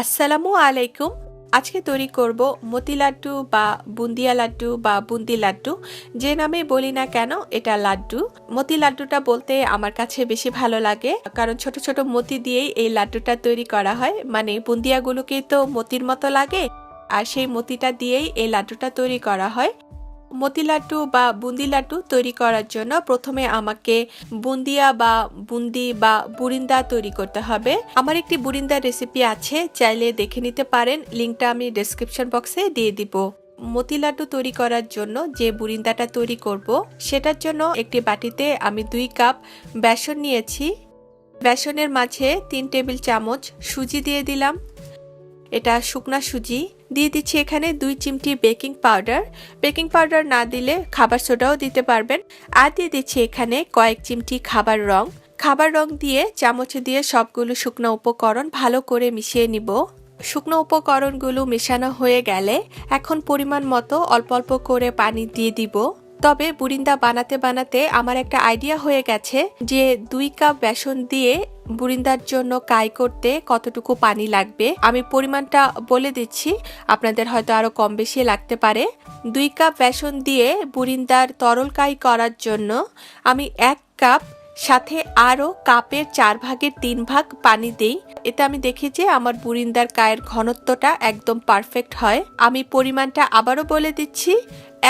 আসসালামু আলাইকুম। আজকে তৈরি করব মতি লাড্ডু বা বুন্দিয়া লাড্ডু বা বুন্দি লাড্ডু। যে নামে বলি না কেন, এটা লাড্ডু। মতি লাড্ডুটা বলতে আমার কাছে বেশি ভালো লাগে, কারণ ছোট ছোট মতি দিয়েই এই লাড্ডুটা তৈরি করা হয়। মানে বুন্দিয়াগুলোকেই তো মতির মতো লাগে, আর সেই মতিটা দিয়েই এই লাড্ডুটা তৈরি করা হয়। মতি লাড্ডু বা বুন্দি লাড্ডু তৈরি করার জন্য প্রথমে আমাকে বুন্দিয়া বা বুন্দি বা বুরিন্দা তৈরি করতে হবে। আমার একটি বুরিন্দার রেসিপি আছে, চাইলে দেখে নিতে পারেন, লিঙ্কটা আমি ডেসক্রিপশন বক্সে দিয়ে দিব। মতি লাড্ডু তৈরি করার জন্য যে বুরিন্দাটা তৈরি করব, সেটার জন্য একটি বাটিতে আমি দুই কাপ বেসন নিয়েছি। বেসনের মাঝে তিন টেবিল চামচ সুজি দিয়ে দিলাম। এটা শুকনা সুজি। দিয়ে দিচ্ছি এখানে দুই চিমটি বেকিং পাউডার। বেকিং পাউডার না দিলে খাবার সোডাও দিতে পারবেন। আর দিয়ে দিচ্ছি এখানে কয়েক চিমটি খাবার রং। খাবার রং দিয়ে চামচ দিয়ে সবগুলো শুকনো উপকরণ ভালো করে মিশিয়ে নিব। শুকনো উপকরণগুলো মেশানো হয়ে গেলে এখন পরিমাণ মতো অল্প অল্প করে পানি দিয়ে দিব। তবে বুরিন্দা বানাতে বানাতে আমার একটা আইডিয়া হয়ে গেছে যে দুই কাপ বেসন দিয়ে বুরিন্দার জন্য কাই করতে কতটুকু পানি লাগবে। আমি পরিমাণটা বলে দিচ্ছি, আপনাদের হয়তো আরও কম বেশি লাগতে পারে। দুই কাপ বেসন দিয়ে বুরিন্দার তরল কাই করার জন্য আমি এক কাপ, সাথে আরও কাপের চার ভাগের তিন ভাগ পানি দেই। এতে আমি দেখি যে আমার বুরিন্দার কায়ের ঘনত্বটা একদম পারফেক্ট হয়। আমি পরিমাণটা আবারও বলে দিচ্ছি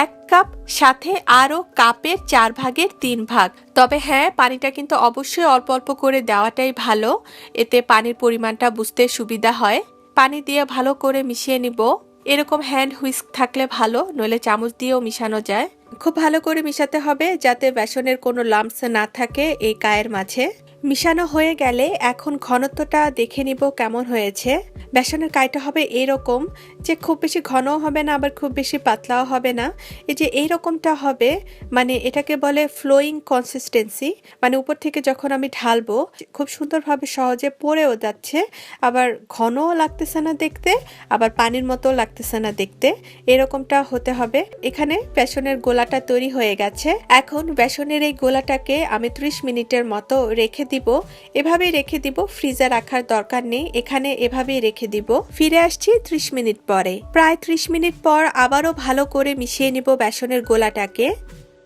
এক কাপ, সাথে আরও কাপের চার ভাগের তিন ভাগ। তবে হ্যাঁ পানিটা কিন্তু অবশ্যই অল্প অল্প করে দেওয়াটাই ভালো। এতে পানির পরিমাণটা বুঝতে সুবিধা হয়। পানি দিয়ে ভালো করে মিশিয়ে নিব। এরকম হ্যান্ড হুইস্ক থাকলে ভালো, নইলে চামচ দিয়েও মিশানো যায়। খুব ভালো করে মিশাতে হবে যাতে বেসনের কোনো লাম্পস না থাকে এই কায়ের মাঝে। মিশানো হয়ে গেলে এখন ঘনত্বটা দেখে নিব কেমন হয়েছে। বেসনের কাইটা হবে এরকম যে খুব বেশি ঘনও হবে না, আবার খুব বেশি পাতলাও হবে না। এই যে এইরকমটা হবে মানে এটাকে বলে ফ্লোয়িং কনসিস্টেন্সি মানে উপর থেকে যখন আমি ঢালবো, খুব সুন্দরভাবে সহজে পড়েও যাচ্ছে, আবার ঘনও লাগতেছে না দেখতে, আবার পানির মতো লাগতেছে না দেখতে। এরকমটা হতে হবে। এখানে বেসনের গোলাটা তৈরি হয়ে গেছে। এখন বেসনের এই গোলাটাকে আমি ত্রিশ মিনিটের মতো রেখে দিব। এভাবেই রেখে দিব, ফ্রিজে রাখার দরকার নেই। এখানে এভাবেই রেখে দিব। ফিরে আসছি ত্রিশ মিনিট পরে। প্রায় ত্রিশ মিনিট পর আবারও ভালো করে মিশিয়ে নিব বেসনের গোলাটাকে।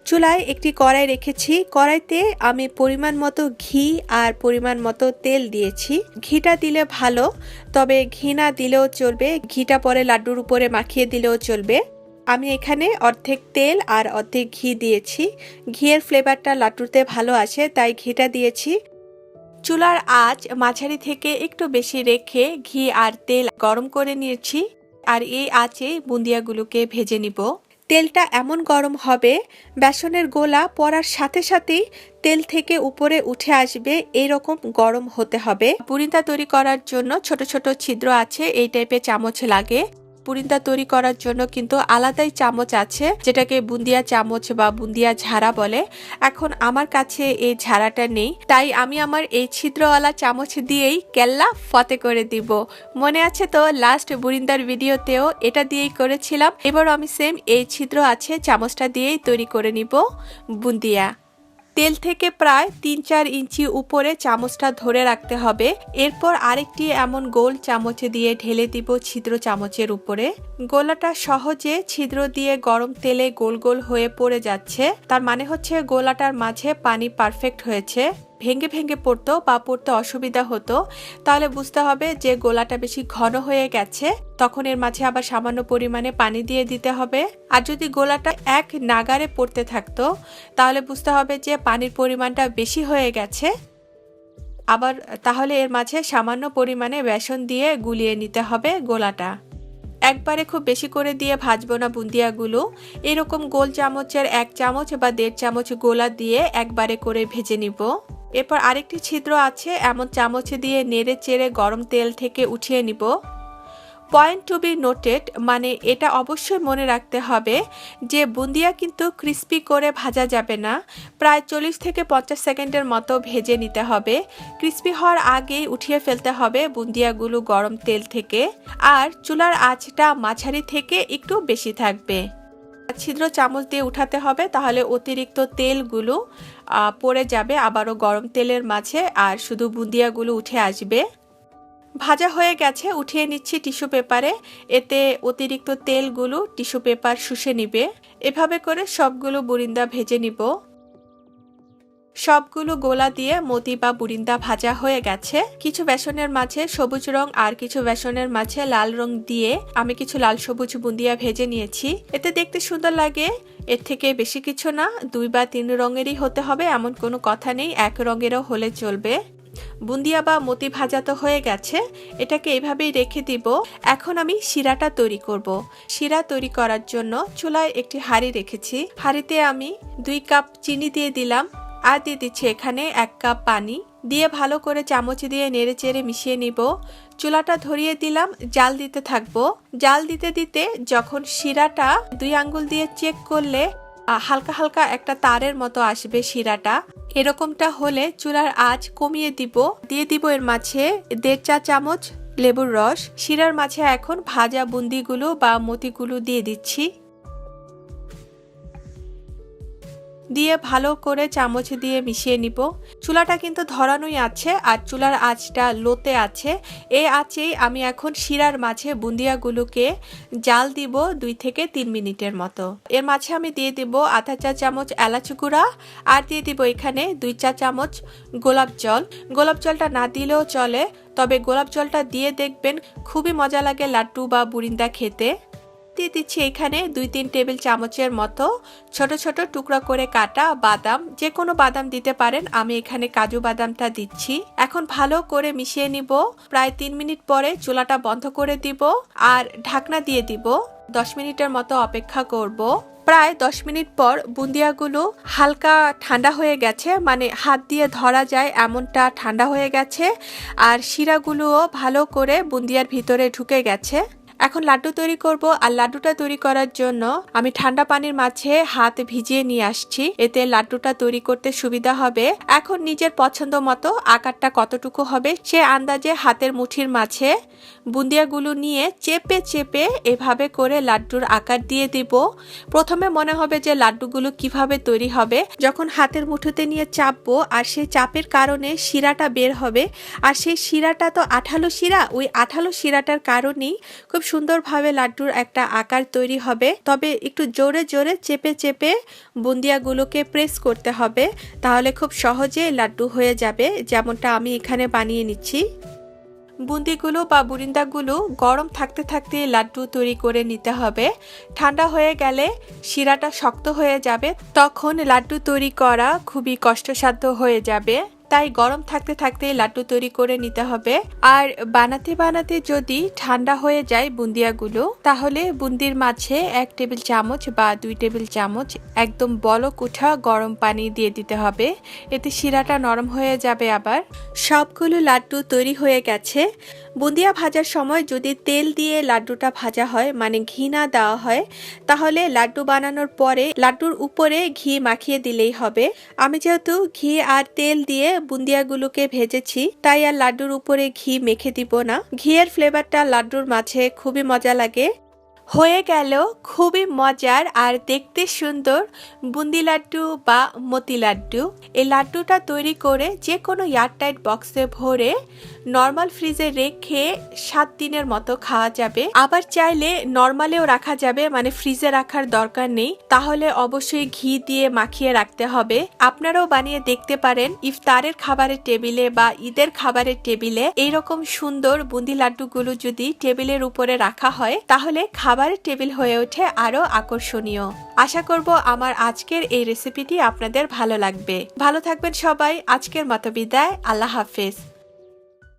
চুলায় একটি কড়াই রেখেছি। কড়াইতে আমি পরিমাণ মতো ঘি আর পরিমাণ মতো তেল দিয়েছি। ঘিটা দিলে ভালো, তবে ঘি না দিলেও চলবে। ঘিটা পরে লাড্ডুর উপরে মাখিয়ে দিলেও চলবে। আমি এখানে অর্ধেক তেল আর অর্ধেক ঘি দিয়েছি। ঘিয়ের ফ্লেভারটা লাড্ডুতে ভালো আসে, তাই ঘিটা দিয়েছি। চুলার আঁচ মাঝারি থেকে একটু বেশি রেখে ঘি আর তেল গরম করে নিয়েছি আর এই আঁচে বুন্দিয়াগুলোকে ভেজে নিব। তেলটা এমন গরম হবে, বেসনের গোলা পড়ার সাথে সাথেই তেল থেকে উপরে উঠে আসবে, এরকম গরম হতে হবে। পুরিন্দা তৈরি করার জন্য ছোট ছোট ছিদ্র আছে, এই টাইপের চামচ লাগে। পুরিন্দা তৈরি করার জন্য কিন্তু আলাদাই চামচ আছে, যেটাকে বুন্দিয়া চামচ বা বুন্দিয়া ঝাড়া বলে। এখন আমার কাছে এই ঝাড়াটা নেই, তাই আমি আমার এই ছিদ্রওয়ালা চামচ দিয়েই কেল্লা ফতে করে দিব। মনে আছে তো লাস্ট বুরিন্দার ভিডিওতেও এটা দিয়েই করেছিলাম। এবারও আমি সেম এই ছিদ্র আছে, চামচটা দিয়েই তৈরি করে নিব বুন্দিয়া। তেল থেকে প্রায় তিন চার ইঞ্চি উপরে চামচটা ধরে রাখতে হবে। এরপর আরেকটি এমন গোল চামচে দিয়ে ঢেলে দিব ছিদ্র চামচের উপরে। গোলাটা সহজে ছিদ্র দিয়ে গরম তেলে গোল গোল হয়ে পড়ে যাচ্ছে। তার মানে হচ্ছে গোলাটার মাঝে পানি পারফেক্ট হয়েছে। ভেঙে ভেঙে পড়তো বা পড়তে অসুবিধা হতো। তাহলে বুঝতে হবে যে গোলাটা বেশি ঘন হয়ে গেছে, তখন এর মাঝে আবার সামান্য পরিমাণে পানি দিয়ে দিতে হবে। আর যদি গোলাটা এক নাগারে পড়তে থাকতো, তাহলে বুঝতে হবে যে পানির পরিমাণটা বেশি হয়ে গেছে। আবার তাহলে এর মাঝে সামান্য পরিমাণে বেসন দিয়ে গুলিয়ে নিতে হবে গোলাটা। একবারে খুব বেশি করে দিয়ে ভাজবো না বুন্দিয়াগুলো। এরকম গোল চামচের এক চামচ বা দেড় চামচ গোলা দিয়ে একবারে করে ভেজে নিব। এরপর আরেকটি ছিদ্র আছে, এমন চামচে দিয়ে নেড়ে চেড়ে গরম তেল থেকে উঠিয়ে নিব। পয়েন্ট টু বি নোটেড মানে এটা অবশ্যই মনে রাখতে হবে যে বুন্দিয়া কিন্তু ক্রিস্পি করে ভাজা যাবে না। প্রায় চল্লিশ থেকে পঞ্চাশ সেকেন্ডের মতো ভেজে নিতে হবে। ক্রিস্পি হওয়ার আগেই উঠিয়ে ফেলতে হবে বুন্দিয়াগুলো গরম তেল থেকে। আর চুলার আঁচটা মাঝারি থেকে একটু বেশি থাকবে। ছিদ্র চামচ দিয়ে উঠাতে হবে তাহলে অতিরিক্ত তেলগুলো পড়ে যাবে আবারও গরম তেলের মাঝে আর শুধু বুন্দিয়াগুলো উঠে আসবে। ভাজা হয়ে গেছে, উঠিয়ে নিচ্ছি টিস্যু পেপারে। এতে অতিরিক্ত তেলগুলো টিস্যু পেপার শুষে নিবে। এভাবে করে সবগুলো বুরিন্দা ভেজে নিব। সবগুলো গোলা দিয়ে মতি বা বুরিন্দা ভাজা হয়ে গেছে। কিছু বেসনের মাঝে সবুজ রং আর কিছু বেসনের মাঝে লাল রং দিয়ে আমি কিছু লাল সবুজ বুন্দিয়া ভেজে নিয়েছি। এতে দেখতে সুন্দর লাগে। এর থেকে বেশি কিছু না, দুই বা তিন রঙেরই হতে হবে, এমন কোনো কথা নেই। এক রঙেরও হলে চলবে। বুন্দিয়া বা মতি ভাজা তো হয়ে গেছে, এটাকে এভাবেই রেখে দিব। এখন আমি শিরাটা তৈরি করব। শিরা তৈরি করার জন্য চুলায় একটি হাঁড়ি রেখেছি। হাঁড়িতে আমি দুই কাপ চিনি দিয়ে দিলাম আর দিয়ে দিচ্ছি এখানে এক কাপ পানি। দিয়ে ভালো করে চামচ দিয়ে নেড়ে চেড়ে মিশিয়ে নিব। চুলাটা ধরিয়ে দিলাম, জাল দিতে থাকব। জাল দিতে দিতে যখন শিরাটা দুই আঙ্গুল দিয়ে চেক করলে হালকা হালকা একটা তারের মতো আসবে শিরাটা। এরকমটা হলে চুলার আঁচ কমিয়ে দিব। দিয়ে দিব এর মাঝে দেড় চা চামচ লেবুর রস। শিরার মাঝে এখন ভাজা বুন্দিগুলো বা মতিগুলো দিয়ে দিচ্ছি। দিয়ে ভালো করে চামচ দিয়ে মিশিয়ে নিব। চুলাটা কিন্তু ধরানোই আছে আর চুলার আঁচটা লোতে আছে। এই আঁচেই আমি এখন শিরার মাঝে বুন্দিয়াগুলোকে জাল দিব দুই থেকে তিন মিনিটের মতো। এর মাঝে আমি দিয়ে দিব আধা চা চামচ এলাচ গুঁড়া আর দিয়ে দিব এখানে দুই চা চামচ গোলাপ জল। গোলাপ জলটা না দিলেও চলে, তবে গোলাপ জলটা দিয়ে দেখবেন খুবই মজা লাগে লাড্ডু বা বুরিন্দা খেতে। দিয়ে দিচ্ছি এখানে দুই তিন টেবিল চামচের মতো ছোট ছোট টুকরা করে কাটা বাদাম। যে কোনো বাদাম দিতে পারেন, আমি এখানে কাজু বাদামটা দিচ্ছি। এখন ভালো করে মিশিয়ে নিব। প্রায় তিন মিনিট পরে চুলাটা বন্ধ করে দিব আর ঢাকনা দিয়ে দিব। দশ মিনিটের মতো অপেক্ষা করব। প্রায় দশ মিনিট পর বুন্দিয়াগুলো হালকা ঠান্ডা হয়ে গেছে মানে হাত দিয়ে ধরা যায় এমনটা ঠান্ডা হয়ে গেছে। আর শিরাগুলোও ভালো করে বুন্দিয়ার ভিতরে ঢুকে গেছে। এখন লাড্ডু তৈরি করব আর লাড্ডুটা তৈরি করার জন্য আমি ঠান্ডা পানির মাঝে হাত ভিজিয়ে নিয়ে আসছি। এতে লাড্ডুটা তৈরি করতে সুবিধা হবে। এখন নিজের পছন্দ মতো আকারটা কতটুকু হবে সে আন্দাজে হাতের মুঠির মাঝে বুন্দিয়াগুলো নিয়ে চেপে চেপে এভাবে করে লাড্ডুর আকার দিয়ে দিব। প্রথমে মনে হবে যে লাড্ডুগুলো কীভাবে তৈরি হবে। যখন হাতের মুঠোতে নিয়ে চাপবো আর সেই চাপের কারণে শিরাটা বের হবে। আর সেই শিরাটা তো আঠালো শিরা, ওই আঠালো শিরাটার কারণেই খুব সুন্দরভাবে লাড্ডুর একটা আকার তৈরি হবে। তবে একটু জোরে জোরে চেপে চেপে বুন্দিয়াগুলোকে প্রেস করতে হবে। তাহলে খুব সহজে লাড্ডু হয়ে যাবে, যেমনটা আমি এখানে বানিয়ে নিচ্ছি। বুন্দিগুলো বা বুরিন্দাগুলো গরম থাকতে থাকতে লাড্ডু তৈরি করে নিতে হবে। ঠান্ডা হয়ে গেলে শিরাটা শক্ত হয়ে যাবে, তখন লাড্ডু তৈরি করা খুবই কষ্টসাধ্য হয়ে যাবে। তাই গরম থাকতে থাকতে লাড্ডু তৈরি করে নিতে হবে। আর বানাতে বানাতে যদি ঠান্ডা হয়ে যায় বুন্দিয়াগুলো, তাহলে বুন্দির মাঝে এক টেবিল চামচ বা দুই টেবিল চামচ একদম বলক উঠা গরম পানি দিয়ে দিতে হবে। এতে শিরাটা নরম হয়ে যাবে আবার। সবগুলো লাড্ডু তৈরি হয়ে গেছে। বুন্দিয়া ভাজার সময় যদি তেল দিয়ে লাড্ডুটা ভাজা হয় মানে ঘি না দেওয়া হয়, তাহলে লাড্ডু বানানোর পরে লাড্ডুর উপরে ঘি মাখিয়ে দিলেই হবে। আমি যেহেতু ঘি আর তেল দিয়ে বুন্দিয়াগুলোকে ভেজেছি, তাই আর লাড্ডুর উপরে ঘি মেখে দিব না। ঘিয়ের ফ্লেভারটা লাড্ডুর মাঝে খুবই মজা লাগে। হয়ে গেল খুবই মজার আর দেখতে সুন্দর বুন্দি লাড্ডু বা মতি লাড্ডু। এই লাড্ডুটা তৈরি করে যে কোনো এয়ারটাইট বক্সে ভরে নর্মাল ফ্রিজে রেখে সাত দিনের মতো খাওয়া যাবে। আবার চাইলে নর্মালেও রাখা যাবে মানে ফ্রিজে রাখার দরকার নেই। তাহলে অবশ্যই ঘি দিয়ে মাখিয়ে রাখতে হবে। আপনারাও বানিয়ে দেখতে পারেন ইফতারের খাবারের টেবিলে বা ঈদের খাবারের টেবিলে। এইরকম সুন্দর বুন্দি লাড্ডুগুলো যদি টেবিলের উপরে রাখা হয়, তাহলে খাবারের টেবিল হয়ে ওঠে আরও আকর্ষণীয়। আশা করব আমার আজকের এই রেসিপিটি আপনাদের ভালো লাগবে। ভালো থাকবেন সবাই। আজকের মতো বিদায়। আল্লাহ হাফেজ।